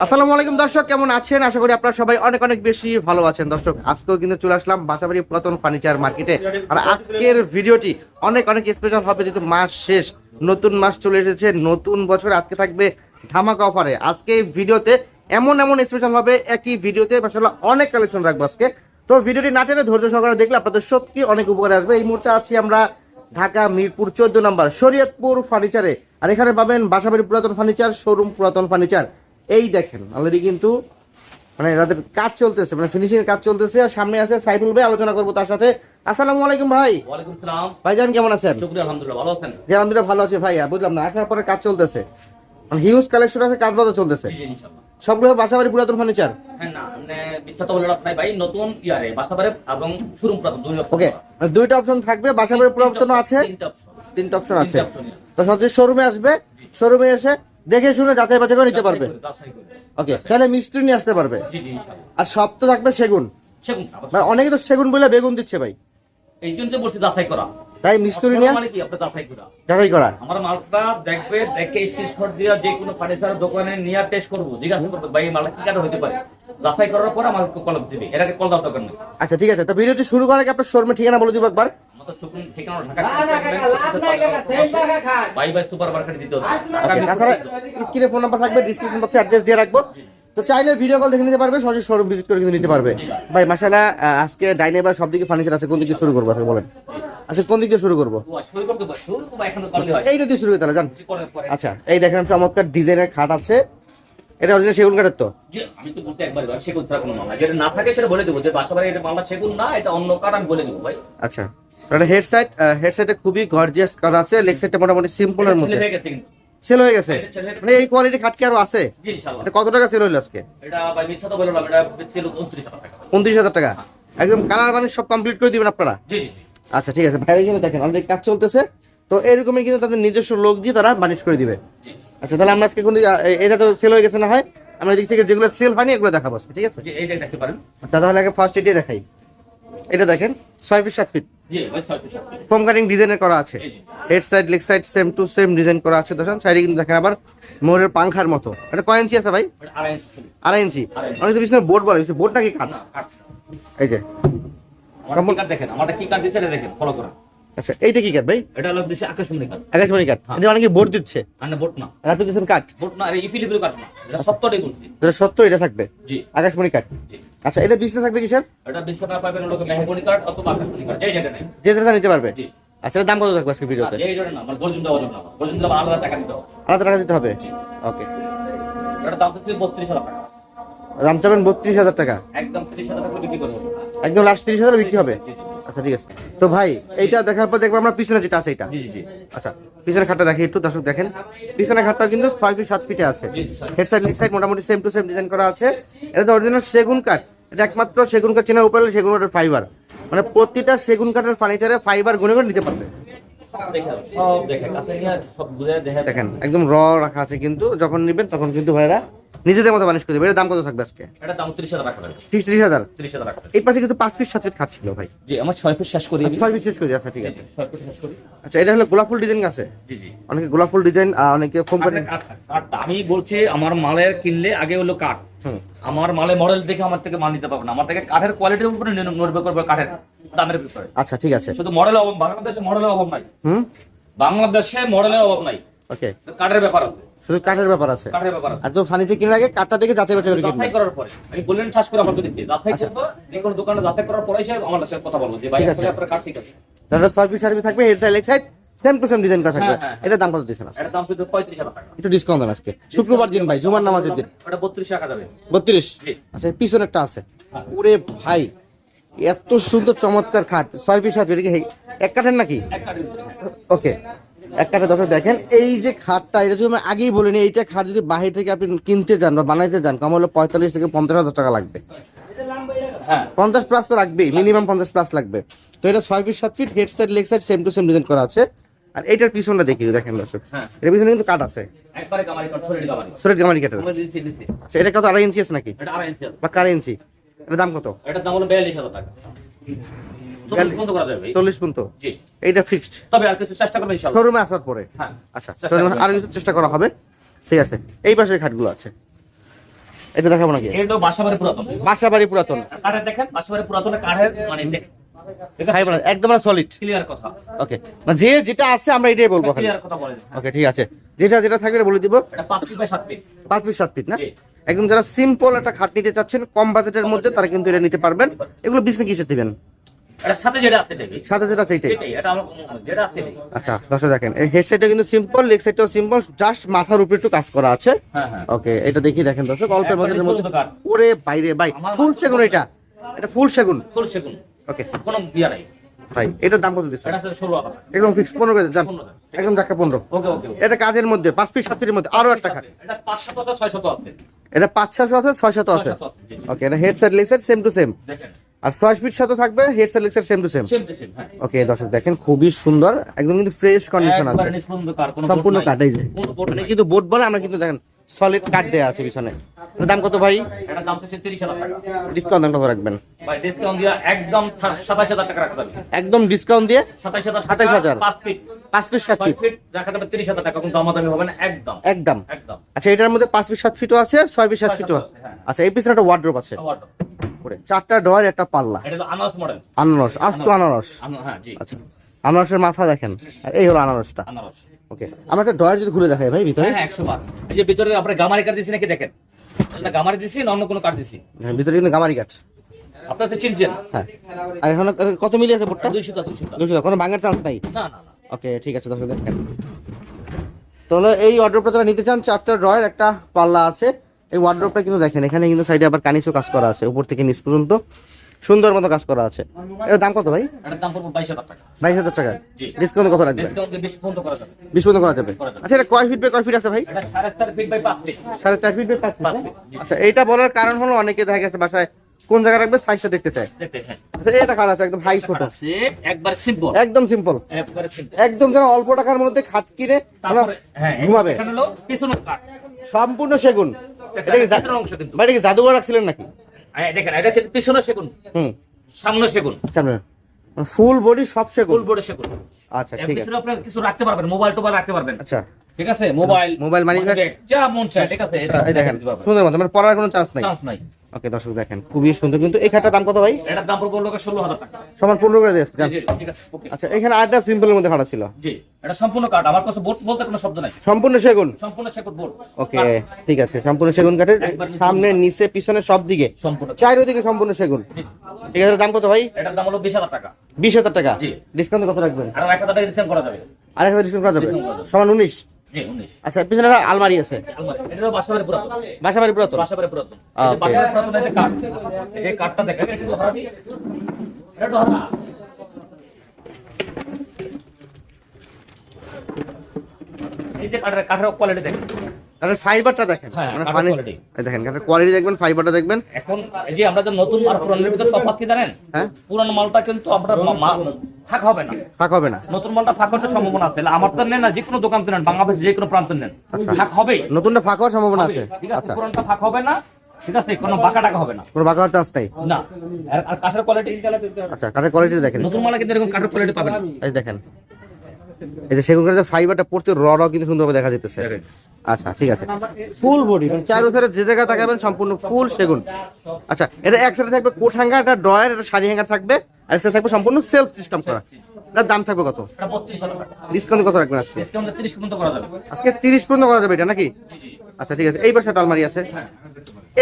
আসসালামু আলাইকুম দর্শক, কেমন আছেন? আশা করি আপনারা সবাই অনেক অনেক বেশি ভালো আছেন। দর্শক, আজকেও কিন্তু চলে আসলাম বাসাবাড়ি পুরাতন ফার্নিচার মার্কেটে। আর আজকের ভিডিওটি অনেক অনেক স্পেশাল হবে, যেহেতু মাস শেষ, নতুন মাস চলে এসেছে, নতুন বছর আজকে থাকবে ধামাকা অফারে। আজকে ভিডিওতে এমন এমন স্পেশাল হবে, একই ভিডিওতে মাসাল্লাহ অনেক কালেকশন রাখব আজকে। তো ভিডিওটি না টেনে ধৈর্য সহকারে দেখলে আপনাদের সত্যি অনেক উপকারে আসবে। এই মুহূর্তে আছি আমরা ঢাকা, মিরপুর, চোদ্দ নম্বর শরীয়তপুর ফার্নিচারে আর এখানে পাবেন বাসাবাড়ি পুরাতন ফার্নিচার শোরুম পুরাতন ফার্নিচার এই দেখেন অলরেডি কিন্তু মানে তাদের কাজ চলতেছে মানে ফিনিশিং এর কাজ চলতেছে আর সামনে আছে সাইফুল ভাই আলোচনা করব তার সাথে। আসসালামু আলাইকুম ভাই। ওয়ালাইকুম সালাম। ভাইজান কেমন আছেন? শুক্রিয়া আলহামদুলিল্লাহ ভালো আছেন? জি আলহামদুলিল্লাহ ভালো আছে ভাইয়া বুঝলাম না আসার পরে কাজ চলতেছে। মানে হিউজ কালেকশন আছে কাজ বাজার চলতেছে। জি ইনশাআল্লাহ। সবগুলো বাসাবাড়ি পুরাতন ফার্নিচার হ্যাঁ না মানে মিথ্যা তো বলে লাভ নাই ভাই নতুন ইয়ারে এবং শোরুম দুই option ওকে পাওয়া। দুইটা অপশন থাকবে বাসাবাড়ি পুরাতন আছে তিনটা option। তিনটা অপশন আছে। তো সবচেয়ে শোরুমে আসবে শোরুমে এসে দেখে শুনে যাচাই বাছাই করে নিতে পারবে। করে, করে। ওকে চাইলে মিস্ত্রি নিয়ে আসতে পারবে। আর সব তো থাকবে সেগুন। ভাই অনেকে তো সেগুন বলে বেগুন দিচ্ছে ভাই। এই জন্য বলছি যাচাই করা। তাই মিস্ত্রি নিয়ে মানে কি? আপনি যাচাই করা। যাচাই করা। আমার মালটা দেখবে দেখে স্ক্রিনশট দিয়ে যে কোনো ফার্নিচার দোকানে নিয়ে টেস্ট করব। জিজ্ঞাসা করব ভাই মালটা কি কাটা হতে পারে? যাচাই করার পর আমার কল দিবে এর কল দেওয়ার দরকার আচ্ছা ঠিক আছে। তো ভিডিওটি শুরু করার আগে আপনার শোরুমের ঠিকানা বলে দিব একবার। হবে। ওকে তাছাড়া স্ক্রিনে ফোন নাম্বার থাকবে ডিসক্রিপশন বক্সে অ্যাড্রেস দিয়ে রাখব। তো চাইলে ভিডিও কল দেখে নিতে পারবে সরাসরি শোরুম ভিজিট করে কিন্তু নিতে পারবে। ভাই আহ, আজকে ডাইনে বা সব দিকে ফার্নিচার আছে কোন দিকে শুরু করব আজকে বলেন? আচ্ছা কোন দিক দিয়ে শুরু করব? হয়। এইটা দিয়ে শুরু করতে হবে জান আচ্ছা এই দেখেন চমৎকার ডিজাইনের খাট আছে। এটা অরিজিনাল সেগুন কাঠের তো? আমি তো বলতে একবার সেগুন ছাড়া কোনো মামলা যেটা না থাকে সেটা বলে দেবো যে বাসা বাড়ি এটা মামলা সেগুন না এটা অন্য কারণ আমি বলে দেবো ভাই। আচ্ছা। এটা হেড সাইড হেড সাইডে খুবই গর্জিয়াস করা আছে লেগ সাইডটা মোটামুটি সিম্পলের মধ্যে। সেল হয়ে গেছে মানে এই কোয়ালিটি খাট কি আরও আছে? এটা কত টাকা সেল হইল আজকে? এটা ভাই মিথ্যা তো বললাম এটা ছিল উনত্রিশ হাজার টাকা। একদম কালার মানে সব কমপ্লিট করে দিবেন আপনারা? জি জি জি। আচ্ছা ঠিক আছে। ভাইরা কিন্তু দেখেন অলরেডি কাজ চলতেছে। তো এরকমই কিন্তু তাদের নিজস্ব লোক দিয়ে তারা বানিশ করে দিবে। আচ্ছা তাহলে আমরা আজকে কোন এটা তো সেল হয়ে গেছে না হয়? আমরা এদিক থেকে যেগুলো সেল হয়নি এগুলো দেখাবো আজকে, ঠিক আছে? আচ্ছা তাহলে আগে ফার্স্ট এটাই দেখাই। এটা দেখেন। ছয় ফিট সাত ফিট। ফোম কাটিং ডিজাইনের করা আছে। Head side leg side same to same design করা আছে। দেখেন সাইডে কিন্তু দেখেন আবার ময়ূরের পাংখার মতো। এটা কয় ইঞ্চি আছে ভাই? আড়াই ইঞ্চি। অনেক তো বিষ্ণু বোর্ড বলে বোর্ড নাকি কাট। এই যে। দেখেন? আমারটা কি কাট দিচ্ছে দেখেন ফলো করেন। আচ্ছা এইটা কি কাঠ ভাই? এটা হলো দেশে আকাশমণি কাট আকাশমণি কাঠ। হ্যাঁ। এটা অনেকে বোর্ড দিচ্ছে? না বোট না। আর আপনি দিচ্ছেন কাঠ? বোট না কাট না। এটা সত্যটাই বলছি। যেটা সত্য এটা থাকবে? জি। আকাশমণি কাঠ? আচ্ছা এটা বিষ্ণু থাকবে কিসের এটা বিস্তার পাবেন মেহগনি কাট অথবা আকাশমণি কাট যেই যেটা নেই। যে যেটা নিতে পারবে? জি। আচ্ছা দাম কত থাকবে আজকে ভিডিওতে? যেই যেটা না মানে গর্জন দেওয়া যাবে না গর্জন দিলে আলাদা টাকা দিতে হবে। আলাদা টাকা দিতে হবে? জি। ওকে। এটা দাম হচ্ছে বত্রিশ হাজার টাকা। দাম চাবেন বত্রিশ হাজার টাকা? একদম তিরিশ হাজার টাকা বিক্রি করব। একদম লাস্ট তিরিশ হাজার বিক্রি হবে? জি জি। আচ্ছা ঠিক আছে। তো ভাই এইটা দেখার পর দেখব আমরা পিছনে যেটা আছে এটা জি জি জি। আচ্ছা পিছনের খাটটা দেখি একটু দর্শক দেখেন। পিছনের খাটটা কিন্তু ছয় ফিট সাত ফিটে আছে। হেড সাইড লেগ সাইড মোটামুটি সেম টু সেম ডিজাইন করা আছে। এটা তো অরিজিনাল সেগুন কাঠ। এটা একমাত্র সেগুন কাঠ চেনার উপরে সেগুন কাঠের ফাইবার মানে প্রতিটা সেগুন কাঠের ফার্নিচারে ফাইবার গুনে করে নিতে পারবে। দেখেন একদম র রাখা আছে কিন্তু যখন নেবেন তখন কিন্তু ভাইরা নিজেদের মতো মানুষ করে এর দাম কত থাকবে আজকে? এটা দাম এই পাশে কিন্তু ফিট খাট ছিল ভাই। জি আমার ছয় ফুট শেষ করি। আচ্ছা, ছয় ফিট শেষ করে আচ্ছা ঠিক আছে। শেষ করি। আচ্ছা এটা হলো গোলাপ ফুল ডিজাইন আছে? জি জি। অনেকে গোলাপ ফুল ডিজাইন অনেকে ফোম করে কাঠ, কাঠ, আমি বলছি আমার মালের কিনলে আগে হলো কাঠ আমার মালে মডেল দেখে আমার থেকে মাল নিতে পারবে না। আমার থেকে কাঠের কোয়ালিটির উপরে নির্ভর করবে কাঠের। দামের ব্যাপারে। আচ্ছা ঠিক আছে। শুধু মডেল অভাব বাংলাদেশে মডেলের অভাব নাই। হুম? বাংলাদেশে মডেলের অভাব নাই। ওকে কাঠের ব্যাপার আছে। শুধু কাঠের ব্যাপার আছে? কাঠের ব্যাপার আছে। আর তো ফার্নিচার কেনার আগে কাঠটা দেখে যাচাই বাছাই করে কিনবেন যাচাই করার পরে। আমি বললেন ঠাস করে আমার তো নিতে যাচাই আচ্ছা। যে কোনো দোকানে যাচাই করার পরে সে আমার সাথে কথা বলব যে ভাই আসলে আপনার কাঠ ঠিক আছে। তাহলে পিস সার্ভিস থাকবে head side leg side same to same design থাকবে। হ্যাঁ, হ্যাঁ। এটার দাম কত এটার দাম শুধু টাকা। একটু ডিসকাউন্ট দেন আজকে। শুক্রবার দিন ভাই জুমার নামাজের দিন। ওটা বত্রিশ টাকা যাবে। বত্রিশ? জি। আচ্ছা পিছনে একটা আছে। হ্যাঁ। ওরে ভাই এত সুন্দর চমৎকার খাট। ছয় পিস সাত এটা কি এক কাঠের নাকি? কাঠের। ওকে এক কাঠে দর্শক দেখেন এই যে খাটটা এটা যদি আমি আগেই বলিনি এইটা খাট যদি বাহির থেকে আপনি কিনতে যান বা বানাইতে যান কম হলে পঁয়তাল্লিশ থেকে পঞ্চাশ হাজার টাকা লাগবে। হ্যাঁ। পঞ্চাশ প্লাস তো লাগবেই মিনিমাম পঞ্চাশ প্লাস লাগবে। তো এটা ছয় ফিট সাত feet head side leg side same to same design করা আছে। আর এইটার পিছনটা দেখি দেখেন দর্শক। হ্যাঁ। এর পিছনে কিন্তু কাট আছে। সরেট গামারি দিছি আচ্ছা এটা কত আড়াই ইঞ্চি আছে নাকি? এটা বা কার ইঞ্চি এটার দাম কত? এটার দাম হলো বিয়াল্লিশ হাজার টাকা। চল্লিশ পর্যন্ত এইটা ফিক্সড তবে আর কিছু চেষ্টা করবেন শোরুমে আসার পরে? হ্যাঁ আচ্ছা শোরুমে। আরও কিছু চেষ্টা করা হবে? ঠিক আছে এই পাশে খাটগুলো আছে। এটা দেখাবো নাকি? এটা বাসাবাড়ি পুরাতন। বাসাবাড়ি পুরাতন। কাঠের দেখেন বাসাবাড়ি পুরাতনের কাঠের মানে একদম সলিড ক্লিয়ার কথা। ওকে যে যেটা আছে আমরা এটাই বলব ক্লিয়ার কথা বলে ওকে ঠিক আছে যেটা যেটা থাকবে বলে দিব। এটা পাঁচ ফিট বাই সাত ফিট না। একদম যারা সিম্পল একটা খাট নিতে চাচ্ছেন কম বাজেটের মধ্যে তারা কিন্তু এটা নিতে পারবেন। এগুলো বিজনেস কিসে দিবেন? সাথে যেটা আছে যেটা আছে। আচ্ছা দর্শক দেখেন এই হেডসেটটা কিন্তু সিম্পল লেগ সিম্পল জাস্ট মাথার উপরে একটু কাজ করা আছে। হ্যাঁ হ্যাঁ। ওকে এটা দেখি দেখেন দর্শক অল্প বাজেটের মধ্যে। ওরে বাইরে ভাই ফুল সেগুন এটা। এটা ফুল সেগুন। ষোলো সেগুন। ওকে কোনো বিয়া নাই। ভাই এটার দাম কত দিচ্ছে এটা আছে ষোলো হাজার। একদম ফিক্স পনেরো করে যান একদম জাক্কা পনেরো। এটা কাজের মধ্যে পাঁচ ফিট সাত ফিটের মধ্যে আরও একটা খাট এটা পাঁচ শত আছে। ছয় শত আছে ছশো আছে? ছয় শত আছে। ওকে এটা head side leg same to same আর ছয় ফিট সাথে থাকবে head side leg same to same okay দর্শক দেখেন খুবই সুন্দর। একদম কিন্তু ফ্রেশ কন্ডিশন আছে। সম্পূর্ণ কাটাই যায় মানে কিন্তু বোর্ড বলে আমরা কিন্তু দেখেন সলিড কাট দেয়া আছে পিছনে। দাম কত ভাই? এটার দাম হচ্ছে 30,000 টাকা। ডিসকাউন্ট দাম কত রাখবেন। ভাই, discount দিয়া একদম 27,000 টাকা রাখা যাবে। একদম ডিসকাউন্ট দিয়ে 27,000 টাকা, 27,000 পাঁচ ফিট, পাঁচ ফিট সাত ফিট ফিট রাখা যাবে 30,000 টাকা, কোনো দামাদামি হবে না, একদম, একদম। একদম। আচ্ছা এটার মধ্যে পাঁচ ফিট সাত ফিটও আছে ছয় ফিট সাত ফিটও হ্যাঁ। আচ্ছা এই পিছনে একটা ওয়ার্ড্রোপ আছে। চারটা ডয়ার একটা পাল্লা। আনারস মডেল। আনারস আস্ত আনারস হ্যাঁ, জি, আচ্ছা আনারসের মাথা দেখেন। আর এই হলো আনারসটা। আনারস। ওকে আমরা একটা ডয়ার যদি খুলে দেখাই ভাই ভিতরে? হ্যাঁ, হ্যাঁ, 100 বার। এই যে ভিতরে আমরা গামারি কাঠ দিছি নাকি দেখেন? এটা গামারি দিছি না অন্য কোনো কাঠ দিছি? হ্যাঁ ভিতরে কিন্তু গামারি কাঠ আপনার হচ্ছে চিনছেন হ্যাঁ। আর এখন কত মিলি আছে বোর্ডটা? দুইশো টা, দুইশো টা। দুশো কোনো ভাঙার চান্স নাই? না না না। ওকে ঠিক আছে দর্শক দেখেন। তাহলে এই ওয়ার্ড্রোপটা যারা নিতে চান চারটা ড্রয়ার একটা পাল্লা আছে। এই ওয়ার্ড্রোপটা কিন্তু দেখেন এখানে কিন্তু সাইডে আবার কানিসও কাজ করা আছে উপর থেকে নিচ পর্যন্ত। সুন্দর মতো কাজ করা আছে। এর দাম কত ভাই? বাইশ হাজার টাকা। ডিসকাউন্ট কত রাখবেন? বেশি পর্যন্ত করা যাবে। আচ্ছা এটা কয় ফিট বাই কয় ফিট আছে ভাই? এটা সাড়ে চার ফিট বাই পাঁচ ফিট। জি। আচ্ছা এইটা বলার কারণ হলো অনেকে দেখা গেছে বাসায় কোন জায়গায় রাখবে? সাইজটা দেখতে চায়। দেখতে হ্যাঁ। আচ্ছা এটা খাট আছে একদম হাই ছোট। একবার সিম্পল একদম সিম্পল একদম যারা অল্প টাকার মধ্যে খাট কিনে হ্যাঁ ঘুমাবে। সম্পূর্ণ সেগুন। এটা কি এটা জাদুঘর রাখছিলেন নাকি? হ্যাঁ, দেখেন এটা কিন্তু পিছনে সেগুন। হুম। সামনে সেগুন। ফুল বডি সব সেগুন? ফুল বডি সেগুন। আচ্ছা ঠিক আছে। আপনার কিছু রাখতে পারবেন মোবাইল টোবাইল রাখতে পারবেন। আচ্ছা। ঠিক আছে? মোবাইল মোবাইল মানি ব্যাগ যা মন চায় ঠিক আছে? এই দেখেন সুন্দর মতো মানে পড়ার কোনো চান্স নাই। চান্স নাই। ওকে দর্শক দেখেন খুবই সুন্দর। কিন্তু এই খাটটার দাম কত ভাই? এটার দাম পড়বে লোকের ষোলো টাকা। সমান পনেরো করে দিয়েছে ঠিক আছে ওকে আচ্ছা এখানে আরেকটা সিম্পলের মধ্যে খাটা ছিল। জি এটা সম্পূর্ণ কাঠ। আমার কাছে বোর্ড বলতে কোনো শব্দ নাই। সম্পূর্ণ সেগুন? সম্পূর্ণ সেকুট বোর্ড। ওকে ঠিক আছে সম্পূর্ণ সেগুন কাঠের সামনে নিচে পিছনে সব দিকে। সম্পূর্ণ চারিদিকে সম্পূর্ণ সেগুন। ঠিক আছে দাম কত ভাই? এটার দাম হলো বিশ হাজার টাকা। বিশ হাজার টাকা? জি। ডিসকাউন্ট কত রাখবেন? আর এক হাজার টাকা ডিসকাউন্ট করা যাবে। আর এক হাজার ডিসকাউন্ট করা যাবে। সমান উনিশ জি উনিশ? আচ্ছা পিছনে আলমারি আছে। বাসাবাড়ি পুরাতন। বাসাবাড়ি পুরাতন? এই কাঠটা দেখেন এটা এই যে কাঠের কাঠের কোয়ালিটি দেখেন। কাঠের ফাইবারটা দেখেন। হ্যাঁ, মানে ফানি দেখেন কাঠের কোয়ালিটি দেখবেন ফাইবারটা দেখবেন। এখন এই যে আমরা যে নতুন আর পুরানোর ভিতরে তফাৎ কি জানেন? হ্যাঁ? পুরানো মালটা কিন্তু মা- ফাঁক হবে না। ফাঁক হবে না। নতুন মালটা ফাঁক হতে সম্ভাবনা আছে। আমার তো নেন না যে কোনো দোকান নেন বাংলাদেশ যে কোনো প্রান্ত নেন। ফাঁক হবেই। নতুনটা ফাঁক হওয়ার সম্ভাবনা আছে। ঠিক আছে আচ্ছা। ফাঁক হবে না। ঠিক আছে কোনো বাঁকা টাকা হবে না। কোনো ফাঁক হওয়ার নাই না। আর- আর কাঠের কোয়ালিটি আচ্ছা কাঠের কোয়ালিটি দেখেন। নতুন মালে কিন্তু এরকম কাঠের কোয়ালিটি পাবেন এই দেখেন। এই যে সেগুন কাঠের ফাইবারটা পড়তে র র কিন্তু সুন্দরভাবে দেখা যেতেছে আচ্ছা ঠিক আছে। ফুল বডি চার বছরের যে জায়গায় তাকাবেন সম্পূর্ণ ফুল সেগুন। আচ্ছা এটা এক সাইডে থাকবে কোট হ্যাঙ্গার একটা ড্রয়ার একটা শাড়ি হ্যাঙ্গার থাকবে। আর এক থাকবে সম্পূর্ণ সেলফ সিস্টেম করা। এটার দাম থাকবে কত? এটা ডিসকাউন্ট কত রাখবেন আজকে? ডিসকাউন্ট তিরিশ পর্যন্ত করা যাবে। আজকে তিরিশ পর্যন্ত করা যাবে এটা নাকি? জি জি। আচ্ছা ঠিক আছে। এই পাশে একটা আলমারি আছে। হ্যাঁ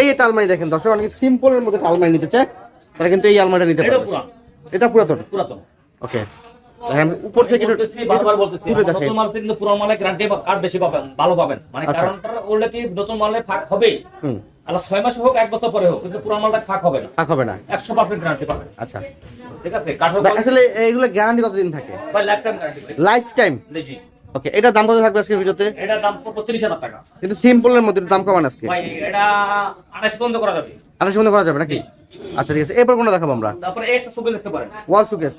এই একটা আলমারি দেখেন দর্শক অনেকে সিম্পলের মধ্যে একটা আলমারি নিতে চায়। তারা কিন্তু এই আলমারিটা নিতে এটা পারে এটা পুরাতন? পুরাতন। ওকে উপর থেকে বারবার বলতেছি তুলে আমার দেখেন নতুন মাল কিন্তু পুরান মালে গ্যারান্টি কার্ড বেশি পাবেন ভালো পাবেন। মানে আচ্ছা। কারণটা ওগুলো কি নতুন মালে ফাঁক হবেই? হুম। ছয় মাসে হোক এক বছর পরে হোক কিন্তু পুরান মালটা ফাঁক হবে না। ফাঁক হবে না। একশো পার্সেন্ট গ্যারান্টি পাবেন। আচ্ছা। ঠিক আছে? কাঠের আসলে এইগুলো গ্যারান্টি কতদিন থাকে? Life time guarantee life time জি ওকে এটার দাম কত থাকবে আজকে ভিডিওতে? এটার দাম পড়বে তিরিশ হাজার টাকা। কিন্তু সিম্পলের মধ্যে দাম কমান আজকে। ভাই এটা আঠাশ পর্যন্ত করা যাবে। আঠাশ মধ্যে করা যাবে নাকি? আচ্ছা ঠিক আছে। এরপর কোনো দেখাবো আমরা? তারপরে একটা দেখতে পারেন। ওয়াল সুকেস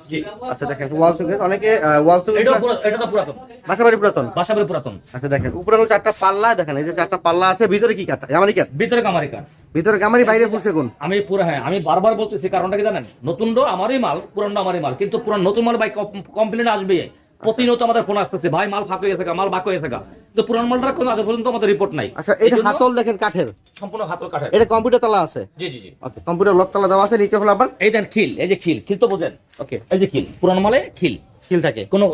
আচ্ছা দেখেন ওয়াল সুকেস অনেকে ওয়াল সুকেস এটা এটা তো পুরাতন। বাসাবাড়ি পুরাতন? বাসাবাড়ি পুরাতন। আচ্ছা দেখেন উপরে হলো চারটা পাল্লা দেখেন এই যে চারটা পাল্লা আছে ভিতরে কি কাটা জামানি কাট ভিতরে কামারি কাঠ। ভিতরে গামারি বাইরে ফুল সেগুন? আমি পুরো হ্যাঁ আমি বারবার বলতেছি কারণটা কি জানেন? নতুন ডো আমারই মাল পুরান আমারই মাল কিন্তু পুরান নতুন মাল ভাই কমপ্লেন আসবে। প্রতিনিয়ত আমাদের ফোন আসতেছে ভাই মাল ফাঁক হয়ে গেছে মাল বাক হয়ে গেছে গা। তো পুরান মালটার কোনো আজ পর্যন্ত আমাদের রিপোর্ট নাই। আচ্ছা এটা এই হাতল দেখেন কাঠের। সম্পূর্ণ হাতল কাঠের। এটা কম্পিউটার তালা আছে। জি জি জি। ওকে কম্পিউটার লক তালা দেওয়া আছে নিচে হলো আবার। এই দেন খিল এই যে খিল খিল তো বোঝেন। ওকে। এই যে খিল পুরান মালে খিল। কিল থাকে। কোনো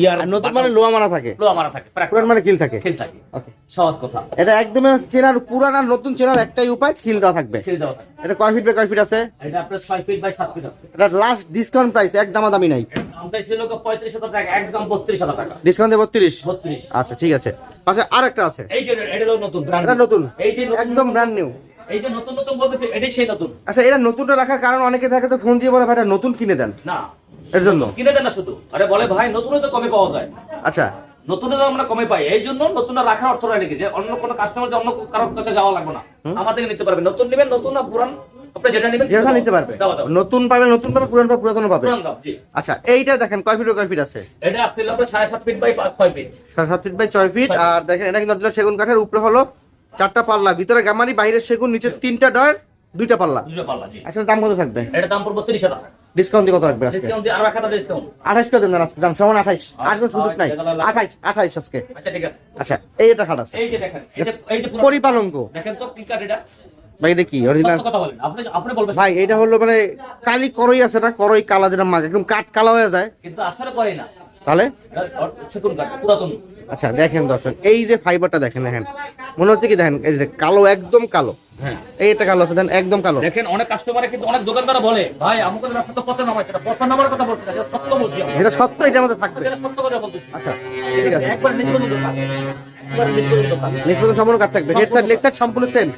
ইয়ার নতুন মানে লোহা মারা থাকে। লোহা মারা থাকে পুরান মানে কিল থাকে। খিল থাকে। ওকে সহজ কথা। এটা একদম চেনার পুরান আর নতুন চেনার একটাই উপায় দেওয়া থাকবে। খিল দেওয়া থাকে এটা কয় ফিট বাই কয় ফিট আছে? এটা আপনার ফিট বাই সাত ফিট আছে। এটা লাস্ট ডিসকাউন্ট প্রাইস এক দামাদামি নাই। দাম চাইছিল টাকা একদম টাকা। ডিসকাউন্ট দিয়ে আচ্ছা ঠিক আছে। পাশে আর একটা আছে। এই যে এটা নতুন brand এটা নতুন। এই যে একদম ব্র্যান্ড নিউ এই যে নতুন নতুন বলতেছে এটাই সেই নতুন। আচ্ছা এটা নতুনটা রাখার কারণ অনেকে থাকে তো ফোন দিয়ে বলে ভাই এটা নতুন কিনে দেন। না। এর জন্য কিনে দেন না শুধু। আরে বলে ভাই নতুন তো কমে পাওয়া যায়। আচ্ছা। নতুন তো আমরা কমে পাই। এই জন্য নতুনটা রাখার অর্থটা রেখে যে অন্য কোনো কাস্টমার যে অন্য কারোর কাছে যাওয়া লাগবে না। আমার থেকে নিতে পারবে। নতুন নেবেন নতুন না পুরান? আপনি যেটা নেবেন যেটা নিতে পারবে। নতুন পাবে নতুন পাবে পুরান পাবে পুরাতন পাবে আচ্ছা এইটা দেখেন কয় ফিট কয় ফিট আছে? এটা আসছিল আপনার সাড়ে সাত ফিট বাই পাঁচ ছয় ফিট। সাড়ে সাত ফিট বাই ছয় ফিট। আর দেখেন এটা কিন্তু সেগুন কাঠের উপরে হলো চারটা পাল্লা। ভিতরে গামারি বাইরে সেগুন নিচে তিনটা ডয়ের দুইটা পাল্লা। দুটো পাল্লা আচ্ছা দাম কত থাকবে? এটা দাম পড়ব তিরিশ হাজার। ডিসকাউন্ট দিয়ে কত রাখবে আজকে? ডিসকাউন্ট দিয়ে আরও করে দেন আজকে দাম সমান আঠাইশ আর কোনো সুযোগ নাই। আচ্ছা, আঠাইশ আঠাইশ আজকে। আচ্ছা ঠিক আছে। আচ্ছা এই এটা খাট আছে। এই যে দেখেন এই এই যে পরিপালঙ্ক দেখেন তো কি কাঠ এটা। ভাই এটা কি? অরিজিনাল সত্য কথা বলেন। আপনি আপনি বলবেন। ভাই এটা হলো মানে কালি করই আছে না করই কালা যেটা মাছ একদম কাঠ কালা হয়ে যায়। কিন্তু আসলে করে না। তাহলে? আচ্ছা দেখেন দর্শক এই যে ফাইবারটা দেখেন দেখেন। মনে হচ্ছে কি দেখেন এই যে কালো একদম কালো। হ্যাঁ। এই এটা কালো আছে দেখেন একদম কালো। দেখেন অনেক কাস্টমারে কিন্তু অনেক দোকানদার বলে ভাই আমাকে তো রাস্তা নামাই সেটা কত নামার কথা বলছি এটা সত্য বলছি এটা সত্য এটার মধ্যে থাকবে। এটা সত্য কথা বলতেছি। আচ্ছা ঠিক আছে। একবার নেক্সট পর্যন্ত সম্পূর্ণ কাট থাকবে? হেড সাইড লেগ সাইড সম্পূর্ণ সেম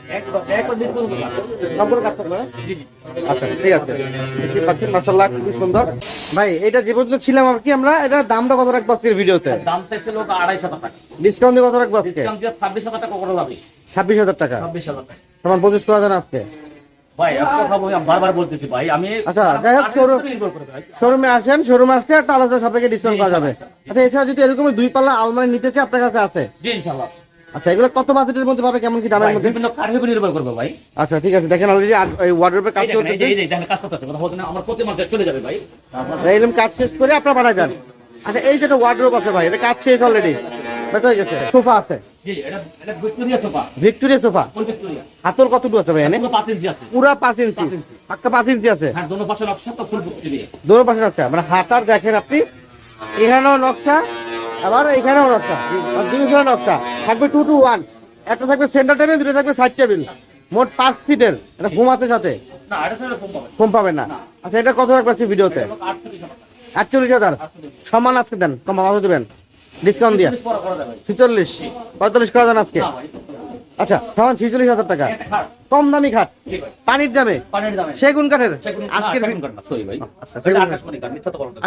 সম্পূর্ণ কাট থাকবে আচ্ছা ঠিক আছে। দেখতে পাচ্ছেন মাশাআল্লাহ খুবই সুন্দর। ভাই এটা যে পর্যন্ত ছিলাম আর কি আমরা? এটা দামটা কত রাখব আজকের ভিডিওতে? দাম চাইছে লোক আড়াইশ হাজার টাকা। ডিসকাউন্ট দিয়ে কত রাখব আজকে? ডিসকাউন্ট দিয়ে ছাব্বিশ হাজার টাকা করে যাবে ছাব্বিশ হাজার টাকা? করা যান আজকে? ভাই কথা বলি আমি বারবার বলতেছি ভাই আমি আচ্ছা, যাই হোক, শোরুম- আসেন শোরুমে আসলে একটা আলাদা সাপেক্ষে ডিসকাউন্ট পাওয়া যাবে। আচ্ছা এছাড়া যদি এরকম দুই পাল্লা আলমারি নিতে চাই আপনার কাছে আছে? জি ইনশাআল্লাহ আচ্ছা এগুলো কত বাজেটের মধ্যে পাবে কেমন কি দামের মধ্যে? বিভিন্ন কাঠের উপর নির্ভর করবে ভাই। আচ্ছা ঠিক আছে দেখেন অলরেডি এই ওয়ার্ডরোবের কাজ এই এই এই দেখেন, কাজ করতে কথা বলতে না, আমার প্রতি মাসে চলে যাবে ভাই। এরকম কাজ শেষ করে আপনারা পাঠায় যান আচ্ছা এই যেটা ওয়ার্ডরোব আছে ভাই এটা কাজ শেষ অলরেডি হয়ে গেছে। সোফা আছে। Victoria sofa. হাতল কতটুকু আছে ভাই পুরো পাঁচ ইঞ্চি পাঁচ ইঞ্চি। পাঁচ ইঞ্চি। পাক্কা পাঁচ ইঞ্চি আছে? হ্যাঁ দোনো পাশে নকশা মানে হাতার দেখেন আপনি এখানেও নকশা আবার এখানেও নকশা। আর দুই পাশে নকশা। থাকবে টু টু ওয়ান একটা থাকবে সেন্টার টেবিল দুটো থাকবে সাইড টেবিল মোট পাঁচ সিটের এটা ঘুম আছে সাথে? এরকম পাবে। না। আচ্ছা এটা কত রাখবে ভিডিওতে। আটচল্লিশ হাজার সমান আজকে দেন। কম দেবেন? ডিসকাউন্ট দিয়া। ছিচল্লিশ পঁয়তাল্লিশ করা যান আজকে? আচ্ছা সমান ছিচল্লিশ হাজার টাকা। কম দামি খাট। পানির দামে। সেগুন কাঠের। আজকের। আচ্ছা।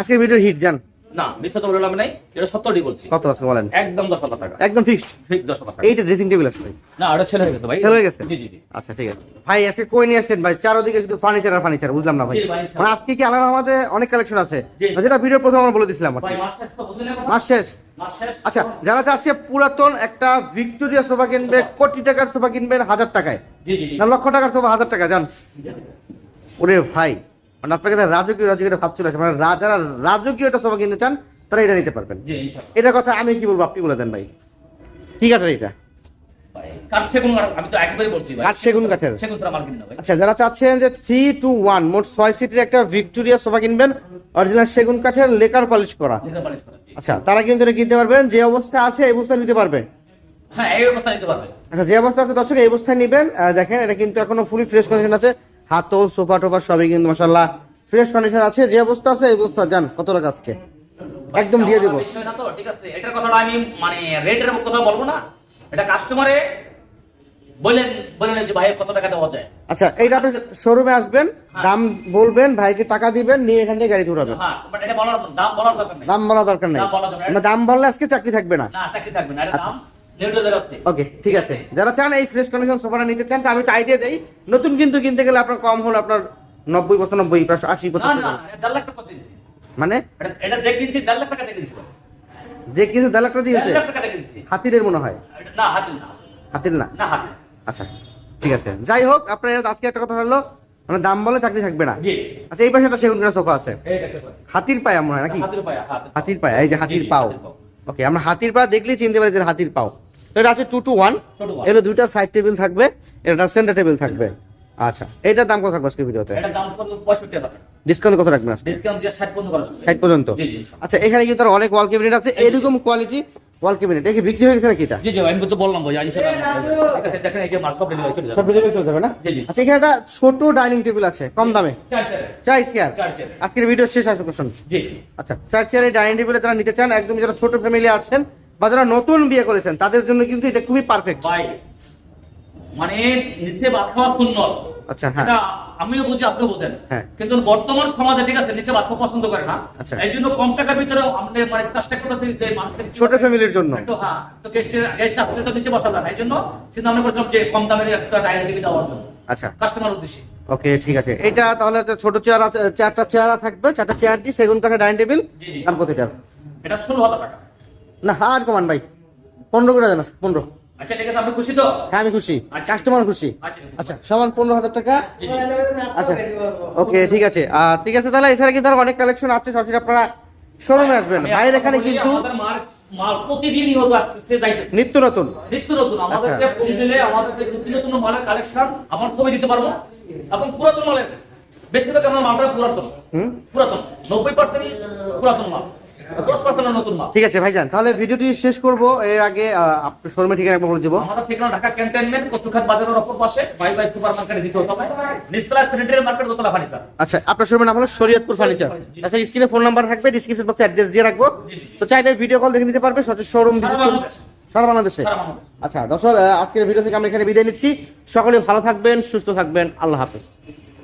আজকের ভিডিও হিট যান না, মিথ্যা তো বললাম নাই, এটা সত্যটি বলছি। কত আজকে বলেন? একদম দশ হাজার টাকা। একদম ফিক্সড ঠিক দশ হাজার টাকা। এইটা ড্রেসিং টেবিল আছে ভাই। না, ওটা sell হয়ে গেছে ভাই। Sell হয়ে গেছে? জি, জি, জি। আচ্ছা ঠিক আছে। ভাই আজকে কই নিয়ে ভাই? চারোদিকে শুধু ফার্নিচার আর ফার্নিচার বুঝলাম না ভাই। মানে আজকে কি আলাদা আমাদের অনেক কালেকশন আছে? যেটা ভিডিও প্রথম আমরা বলে দিছিলাম ভাই, মাস শেষ তো মাস শেষ? আচ্ছা যারা চাচ্ছে পুরাতন একটা ভিক্টোরিয়া সোফা কিনবে কোটি টাকার সোফা কিনবেন হাজার টাকায়। না লক্ষ টাকার সোফা হাজার টাকা জান। ওরে ভাই মানে আপনাকে রাজকীয় রাজকীয় ভাবছিল মানে যারা রাজকীয় একটা সোফা কিনতে চান তারা এটা নিতে পারবেন। এটার কথা আমি কি বলব আপনি বলে দেন ভাই। কি কাঠের এটা। আচ্ছা যারা চাচ্ছেন যে থ্রি টু ওয়ান মোট ছয় সিটের একটা ভিক্টোরিয়া সোফা কিনবেন অরিজিনাল সেগুন কাঠের লেকার পলিশ করা। আচ্ছা তারা কিন্তু এটা কিনতে পারবেন যে অবস্থা আছে এই অবস্থা নিতে পারবে। হ্যাঁ, এই অবস্থা নিতে পারবে। আচ্ছা যে অবস্থা আছে দর্শক এই অবস্থায় নেবেন। দেখেন এটা কিন্তু এখনও ফুলি ফ্রেশ কন্ডিশন আছে। হাতল সোফা টোফা সবই কিন্তু মাসাল্লাহ ফ্রেশ কন্ডিশন আছে। যে অবস্থা আছে এই অবস্থা। যান কত টাকা আজকে? একদম দিয়ে দিব। আমার বিষয় না তো, ঠিক আছে। এটার কথাটা আমি মানে রেটের কথা বলব না। এটা কাস্টমারে বলেন বলেন যে ভাই কত টাকা দেওয়া যায়? আচ্ছা এইটা আপনি শোরুমে আসবেন হ্যাঁ। দাম বলবেন ভাইকে টাকা দিবেন নিয়ে এখান থেকে গাড়ি উঠাবেন হ্যাঁ বাট এটা বলার দাম বলার দরকার নেই। দাম বলা দরকার নেই। দাম বলা দরকার নেই। মানে দাম বললে আজকে চাকরি থাকবে না। না চাকরি থাকবে না। এটা। দাম ওকে ঠিক আছে। যারা চান এই ফ্রেশ কন্ডিশন সোফাটা নিতে চান তো আমি একটা আইডিয়া দেই। নতুন কিন্তু কিনতে গেলে আপনার কম হলো আপনার নব্বই পঁচানব্বই প্রায় আশি দিয়েছি। মানে? এটা- যে কিনছি দেড় লাখ টাকা কিনছি যে কিছু দেড় লাখ টাকা দিয়েছে? হাতিরের মনে হয়? না হাতিল না। হাতির না? আচ্ছা ঠিক আছে। যাই হোক আপনার আজকে একটা কথা হলো মানে দাম বলে চাকরি থাকবে না। আচ্ছা এই পাশে একটা সেগুন কাঠের সোফা আছে। হাতির পায়ে মনে হয় নাকি? হাতের পায়া হাতির পায়ে এই যে হাতির পাও। ওকে আমরা হাতির পা দেখলেই চিনতে পারি যে হাতির পাও। এটা আছে টু টু ওয়ান। এগুলো দুইটা সাইড টেবিল থাকবে এটা সেন্টার টেবিল থাকবে। আচ্ছা এটার দাম কত থাকবে আজকে ভিডিওতে? এটার দাম পড়বে পঁয়ষট্টি টাকা। ডিসকাউন্ট কত রাখবেন আজকে? ষাট পর্যন্ত। আচ্ছা এখানে কিন্তু অনেক ওয়াল ক্যাবিনেট আছে। এরকম কোয়ালিটি ওয়াল ক্যাবিনেট এটা কি বিক্রি হয়ে গেছে নাকি এটা? জি জি আমি তো বললাম ভাই দেখেন এই যে সব ডেলিভারি চলে সব যাবে ডেলিভারি চলে যাবে না? জি, জি। আচ্ছা এখানে একটা ছোট ডাইনিং টেবিল আছে কম দামে। চার চেয়ার চার চেয়ার। আজকের ভিডিও শেষ আসবে কোশ্চেন জি। আচ্ছা চার চেয়ারের ডাইনিং টেবিলে যারা নিতে চান একদম যারা ছোট ফ্যামিলি আছেন বা যারা নতুন বিয়ে করেছেন তাদের জন্য কিন্তু এটা খুবই পারফেক্ট ভাই মানে নিচে ভাত খাওয়া সুন্নত। আচ্ছা হ্যাঁ। আমিও বুঝি আপনিও বোঝেন। হ্যাঁ। কিন্তু বর্তমান সমাজে ঠিক আছে নিচে ভাত পছন্দ করে না। আচ্ছা। এই জন্য কম টাকার ভিতরে আমাদের মানে চেষ্টা করতেছি যে মানুষের ছোট ফ্যামিলির জন্য। একটু হ্যাঁ তো গেস্টের গেস্ট আসলে তো নিচে বসা যায় না। এই জন্য চিন্তা ভাবনা করছিলাম যে কম দামের একটা ডাইনিং টেবিল দেওয়ার জন্য। আচ্ছা। কাস্টমার উদ্দেশ্যে। ওকে ঠিক আছে। এটা তাহলে ছোট চেয়ার আছে চারটা চেয়ার থাকবে। চারটা চেয়ার দিয়ে সেগুন কাঠের ডাইনিং টেবিল। দাম কত এটার এটা ষোলো হাজার টাকা। না আর কমান ভাই। পনেরো করে দেন পনেরো। আচ্ছা ঠিক আছে আপনি খুশি তো? হ্যাঁ আমি খুশি। আচ্ছা। কাস্টমার খুশি। আচ্ছা আচ্ছা সমান পনেরো হাজার টাকা। আচ্ছা ওকে ঠিক আছে। ঠিক আছে তাহলে এছাড়া কিন্তু অনেক কালেকশন আছে সরাসরি আপনারা শোরুমে আসবেন। আমি বাইরে এখানে কিন্তু মাল মাল প্রতিদিনই হতো আসতে যাইতেছে। নিত্য নতুন। নিত্য নতুন আমাদেরকে আচ্ছা। ফোন দিলে আমাদেরকে নিত্য নতুন মালের কালেকশন আমার ছবি দিতে পারব? এবং পুরাতন মালের বেশিরভাগ আমার মালটা পুরাতন। পুরাতন। নব্বই পার্সেন্ট পুরাতন মাল। ঠিক আছে ভাইজান। তাহলে ভিডিওটি শেষ করব। এর আগে আপনার ঠিকানা একবার বলে দিব। আমাদের ঠিকানা ঢাকা ক্যান্টনমেন্ট কচুখাত বাজারের অপর পাশে বাই বাই সুপার নিস্তলা স্যানিটারি মার্কেট দোতলা ফার্নিচার আচ্ছা আপনার শোরুমের নাম হলো শরীয়তপুর ফার্নিচার আচ্ছা স্ক্রিনে ফোন নাম্বার থাকবে ডিসক্রিপশন বক্সে অ্যাড্রেস দিয়ে রাখব। তো চাইলে ভিডিও কল দেখে নিতে পারবে শোরুম। সারা বাংলাদেশে। আচ্ছা দর্শক আজকের ভিডিও থেকে আমরা এখানে বিদায় নিচ্ছি। সকলে ভালো থাকবেন সুস্থ থাকবেন। আল্লাহ হাফেজ।